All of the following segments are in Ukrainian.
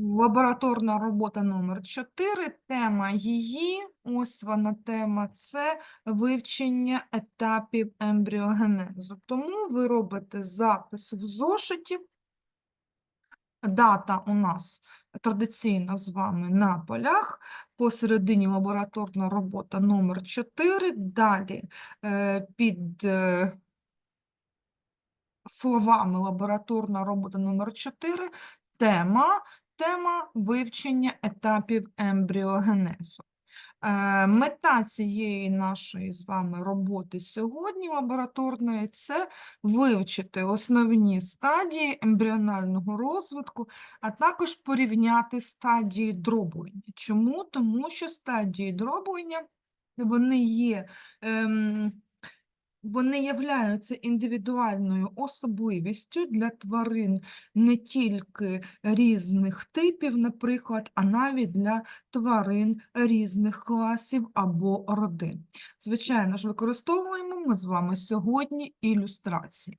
Лабораторна робота номер 4. Тема її, ось вона тема, це вивчення етапів ембріогенезу. Тому ви робите запис в зошиті. Дата у нас традиційно з вами на полях. Посередині лабораторна робота номер 4. Далі е, під е, словами лабораторна робота номер 4 тема Тема вивчення етапів ембріогенезу. Е, Мета цієї нашої з вами роботи сьогодні лабораторної це вивчити основні стадії ембріонального розвитку, а також порівняти стадії дроблення. Чому? Тому що стадії дроблення вони є. Ем, вони являються індивідуальною особливістю для тварин не тільки різних типів, наприклад, а навіть для тварин різних класів або родин. Звичайно ж, використовуємо ми з вами сьогодні ілюстрації.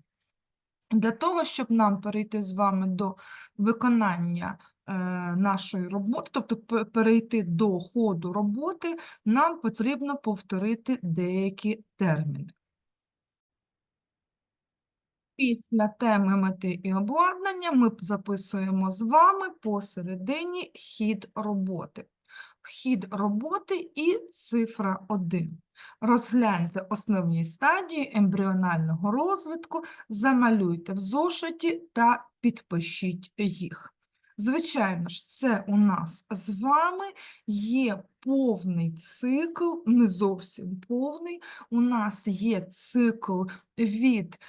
Для того, щоб нам перейти з вами до виконання е, нашої роботи, тобто перейти до ходу роботи, нам потрібно повторити деякі терміни. Після теми мети і обладнання ми записуємо з вами посередині хід роботи. Вхід роботи і цифра 1. Розгляньте основні стадії ембріонального розвитку, замалюйте в зошиті та підпишіть їх. Звичайно ж, це у нас з вами є повний цикл, не зовсім повний. У нас є цикл від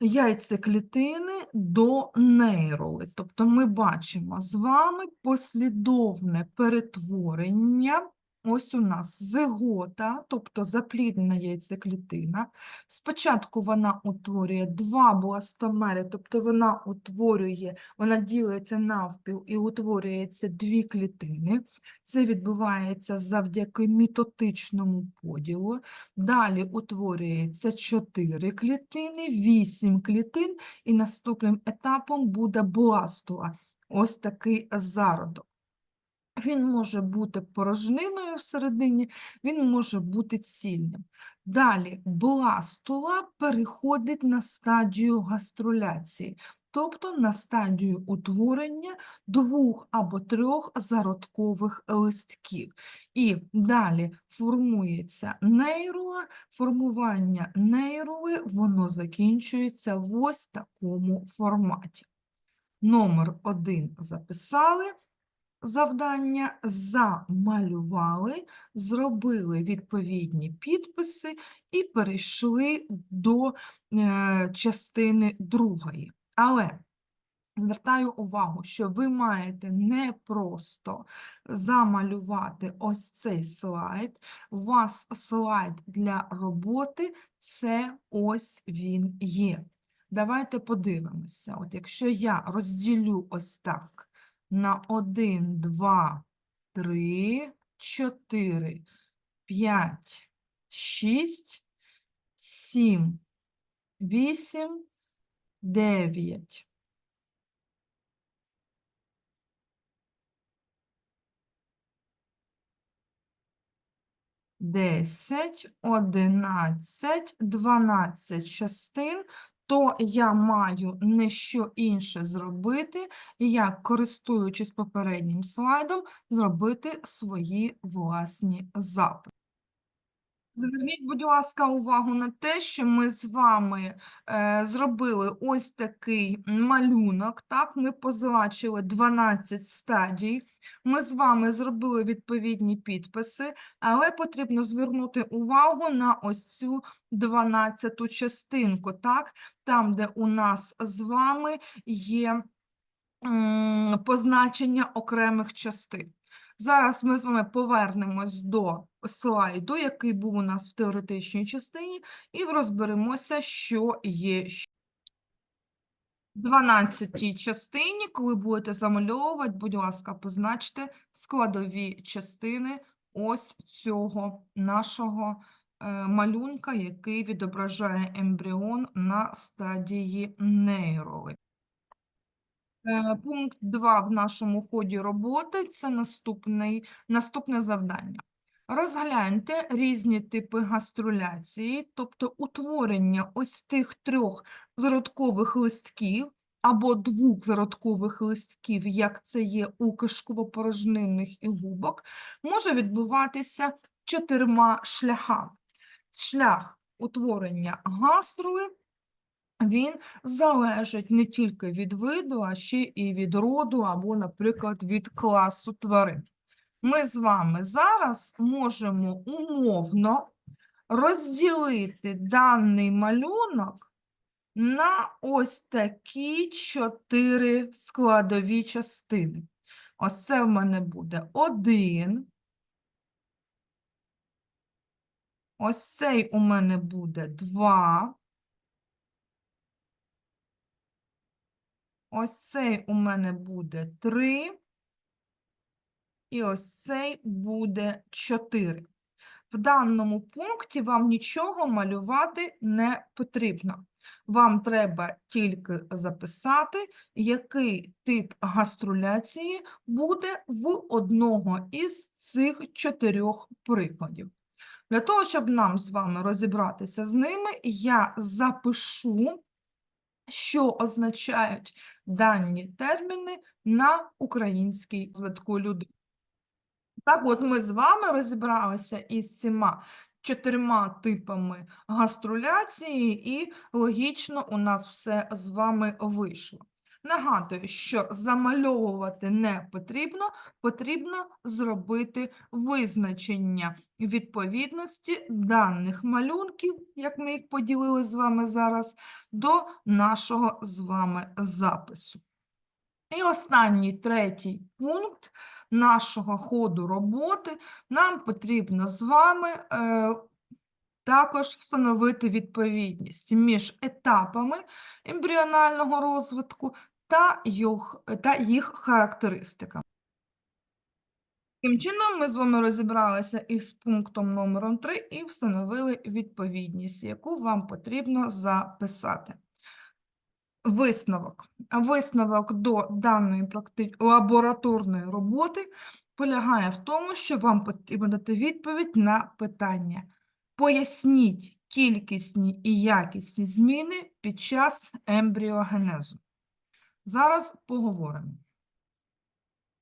яйцеклітини до нейроли. Тобто ми бачимо з вами послідовне перетворення Ось у нас зигота, тобто запліднена яйцеклітина. Спочатку вона утворює два бластомери, тобто вона утворює, вона ділиться навпіл і утворюється дві клітини. Це відбувається завдяки мітотичному поділу. Далі утворюється чотири клітини, вісім клітин, і наступним етапом буде бластула. Ось такий зародок. Він може бути порожниною всередині, він може бути цільним. Далі бластула переходить на стадію гаструляції, тобто на стадію утворення двох або трьох зародкових листків. І далі формується нейрула, формування нейрули, воно закінчується в ось такому форматі. Номер один записали завдання, замалювали, зробили відповідні підписи і перейшли до е, частини другої. Але Звертаю увагу, що ви маєте не просто замалювати ось цей слайд. У вас слайд для роботи це ось він є. Давайте подивимося. От Якщо я розділю ось так на 1, 2, 3, 4, 5, 6, 7, 8, 9. Десять, одинадцять, дванадцять частин то я маю не що інше зробити, як, користуючись попереднім слайдом, зробити свої власні запити. Зверніть, будь ласка, увагу на те, що ми з вами е, зробили ось такий малюнок. Так, Ми позначили 12 стадій. Ми з вами зробили відповідні підписи, але потрібно звернути увагу на ось цю 12 частинку, так, там, де у нас з вами є м, позначення окремих частин. Зараз ми з вами повернемось до слайду, який був у нас в теоретичній частині, і розберемося, що є. В 12 частині, коли будете замальовувати, будь ласка, позначте складові частини ось цього нашого е, малюнка, який відображає ембріон на стадії нейроли. Е, Пункт 2 в нашому ході роботи це наступний, наступне завдання. Розгляньте різні типи гаструляції, тобто утворення ось тих трьох зародкових листків або двох зародкових листків, як це є у кишково-порожнинних і губок, може відбуватися чотирма шляхами. Шлях утворення гаструли він залежить не тільки від виду, а ще і від роду або, наприклад, від класу тварин. Ми з вами зараз можемо умовно розділити даний малюнок на ось такі чотири складові частини. Ось це в мене буде один. Ось цей у мене буде два. Ось цей у мене буде 3. І ось цей буде 4. В даному пункті вам нічого малювати не потрібно. Вам треба тільки записати, який тип гаструляції буде в одного із цих чотирьох прикладів. Для того, щоб нам з вами розібратися з ними, я запишу що означають дані терміни на українській звитку людини. Так, от ми з вами розібралися із цими чотирма типами гаструляції, і логічно у нас все з вами вийшло. Нагадую, що замальовувати не потрібно, потрібно зробити визначення відповідності даних малюнків, як ми їх поділили з вами зараз, до нашого з вами запису. І останній третій пункт нашого ходу роботи нам потрібно з вами е, також встановити відповідність між етапами ембріонального розвитку та їх, та їх характеристиками. Таким чином, ми з вами розібралися із пунктом номером 3 і встановили відповідність, яку вам потрібно записати. Висновок. Висновок до даної практи... лабораторної роботи полягає в тому, що вам потрібно дати відповідь на питання. Поясніть кількісні і якісні зміни під час ембріогенезу. Зараз поговоримо.